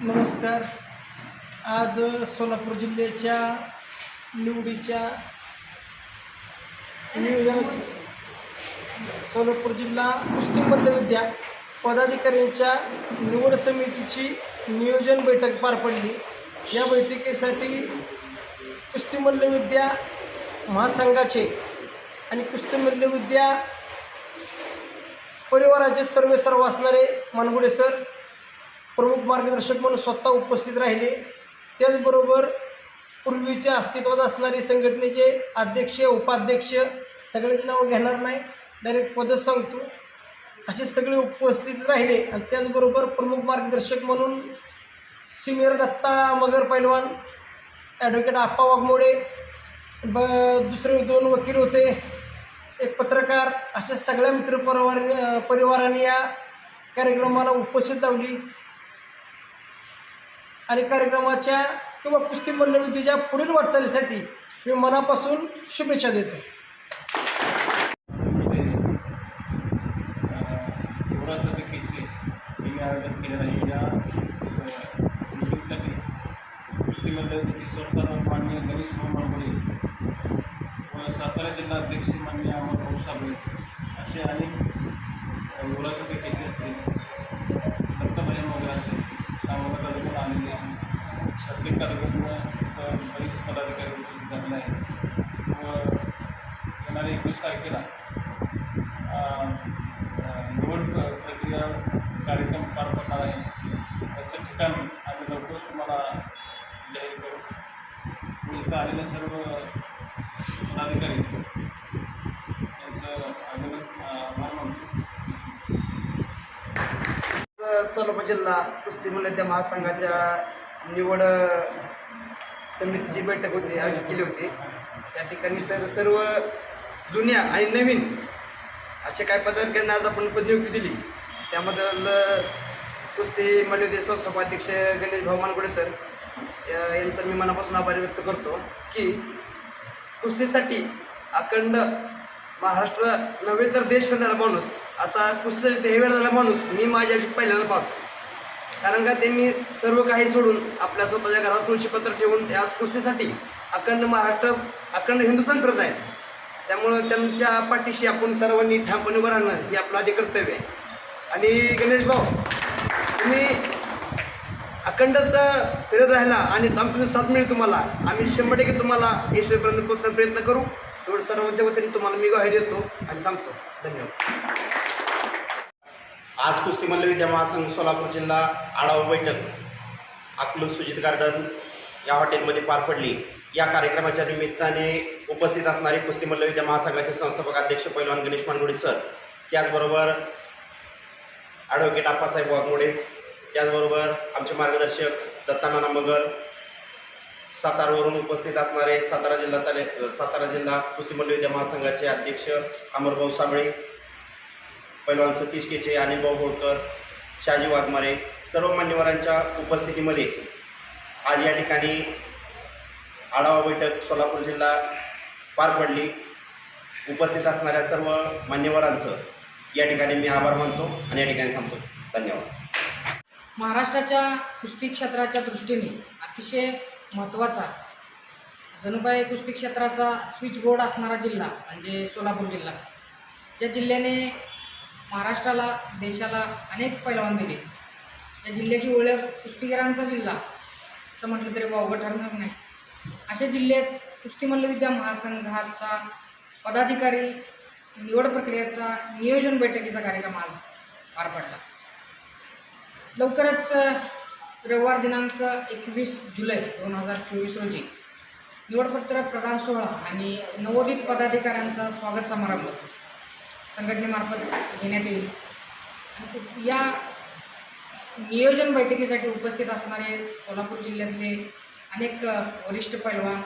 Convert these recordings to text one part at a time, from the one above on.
नमस्कार. आज सोलापूर जिल्ह्याच्या निवडीच्या नियोजनाची सोलापूर जिल्हा कुस्ती विद्या पदाधिकाऱ्यांच्या निवड समितीची नियोजन बैठक पार पडली. या बैठकीसाठी कुस्ती मल्लविद्या महासंघाचे आणि कुस्ती मल्लविद्या परिवाराचे सर्वे सर्व असणारे मानगुडे सर प्रमुख मार्गदर्शक म्हणून स्वतः उपस्थित राहिले. त्याचबरोबर पूर्वीच्या अस्तित्वात असणारे संघटनेचे अध्यक्ष उपाध्यक्ष सगळ्याचे नावं घेणार नाही. डायरेक्ट पदच सांगतो. असे सगळे उपस्थित राहिले आणि त्याचबरोबर प्रमुख मार्गदर्शक म्हणून सिनियर दत्ता मगर पैलवान ॲडव्होकेट आप्पा वाघमोडे ब दुसरे दोन वकील होते. एक पत्रकार अशा सगळ्या मित्रपरिवार परिवाराने या कार्यक्रमाला उपस्थित लावली. आणि कार्यक्रमाच्या किंवा कुस्ती मल्लविद्येच्या पुढील वाटचालीसाठी मी मनापासून शुभेच्छा देतो. इथे आयोजन केलेलं आहे. या मीटिंगसाठी कुस्तीमध्ये त्याची संस्थापक माननीय गणेश मोहम्मद व सातारा जिल्हा अध्यक्ष माननीय अमर भाऊ साबळे असे अनेक प्रत्येक बरीच इथं पदाधिकारी उपस्थित झालेले आहेत. व येणाऱ्या एकवीस तारखेला निवड प्रक्रिया कार्यक्रम पार पडणार आहे. त्याचं ठिकाण आम्ही लवकरच तुम्हाला जाहीर करू. मी इथं आलेले सर्व पदाधिकारी यांचं अभिनंदन सोलापूर जिल्हा कुस्ती मूल्यद्या महासंघाच्या म्हणजे निवड समितीची बैठक होती आयोजित केली होती. त्या ठिकाणी तर सर्व जुन्या आणि नवीन असे काही पदाधिकाऱ्यांना आज आपण पदनियुक्ती दिली. त्याबद्दल कुस्ती मल्लयुद्ध संस्थापाध्यक्ष गणेश भाऊ मानगुडे सर या- यांचा मी मनापासून आभार व्यक्त करतो की कुस्तीसाठी अखंड महाराष्ट्र नव्हे तर देश फिरणारा माणूस असा कुस्तीसाठी देहवेळ झाला माणूस मी माझ्या आयुष्यात पहिल्यांदा पाहतो. कारण का त्यांनी सर्व काही सोडून आपल्या स्वतःच्या घरावर तुळशीपत्र ठेवून ते आज कुस्तीसाठी अखंड महाराष्ट्र अखंड हिंदुस्थान करत आहेत. त्यामुळं त्यांच्या पाठीशी आपण सर्वांनी ठामपणे उभं राहणं हे आपलं आधी कर्तव्य आहे. आणि गणेश भाऊ तुम्ही अखंडच फिरत राहिला आणि आमची साथ मिळेल तुम्हाला. आम्ही शंभर टक्के तुम्हाला यशपर्यंत पोहोचण्याचा प्रयत्न करू. एवढं सर्वांच्या वतीने तुम्हाला मी ग्वाही देतो आणि थांबतो. धन्यवाद. आज कुस्ती मल्लविद्या महासंघ सोलापूर जिल्हा आढावा बैठक. अकलूज सुजित गार्डन या हॉटेलमध्ये पार पडली. या कार्यक्रमाच्या निमित्ताने उपस्थित असणारे कुस्ती मल्लविद्या महासंघाचे संस्थापक अध्यक्ष पैलवान गणेश मानगुडे सर त्याचबरोबर ॲडव्होकेट आप्पासाहेब वाघमोडे त्याचबरोबर आमचे मार्गदर्शक दत्तानाना मगर सातारवरून उपस्थित असणारे सातारा जिल्हा ताले सातारा जिल्हा कुस्ती मल्लविद्या महासंघाचे अध्यक्ष अमरभाऊ साबळे पैलवान सतीश केचे अनिलभाऊ होळकर शाजी वाघमारे सर्व मान्यवरांच्या उपस्थितीमध्ये आज या ठिकाणी आढावा बैठक सोलापूर जिल्हा पार पडली. उपस्थित असणाऱ्या सर्व मान्यवरांचं या ठिकाणी मी आभार मानतो आणि या ठिकाणी थांबतो. धन्यवाद. महाराष्ट्राच्या कुस्ती क्षेत्राच्या दृष्टीने अतिशय महत्त्वाचा जणू काय कुस्ती क्षेत्राचा स्विच बोर्ड असणारा जिल्हा म्हणजे सोलापूर जिल्हा. त्या जिल्ह्याने महाराष्ट्राला देशाला अनेक पैलवान दिले. त्या जिल्ह्याची ओळख कुस्तीगिरांचा जिल्हा. असं म्हटलं तरी वावगं ठरणार नाही. अशा जिल्ह्यात कुस्ती मल्लविद्या महासंघाचा पदाधिकारी निवड प्रक्रियेचा नियोजन बैठकीचा कार्यक्रम आज पार पडला. लवकरच रविवार दिनांक एकवीस जुलै दोन हजार चोवीस रोजी निवडपत्र प्रदान सोहळा आणि नवोदित पदाधिकाऱ्यांचा स्वागत समारंभ संघटनेमार्फत घेण्यात येईल. या नियोजन बैठकीसाठी उपस्थित असणारे सोलापूर जिल्ह्यातले अनेक वरिष्ठ पैलवान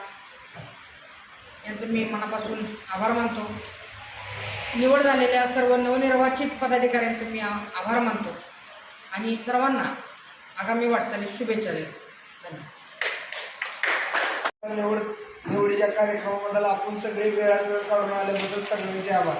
यांचं मी मनापासून आभार मानतो. निवड झालेल्या सर्व नवनिर्वाचित पदाधिकाऱ्यांचं मी आभार मानतो. आणि सर्वांना आगामी वाटचालीस शुभेच्छा देईल धन्यवाद. निवड निवडीच्या कार्यक्रमाबद्दल आपण सगळे वेळात वेळ काढून आल्याबद्दल सगळ्यांचे आभार.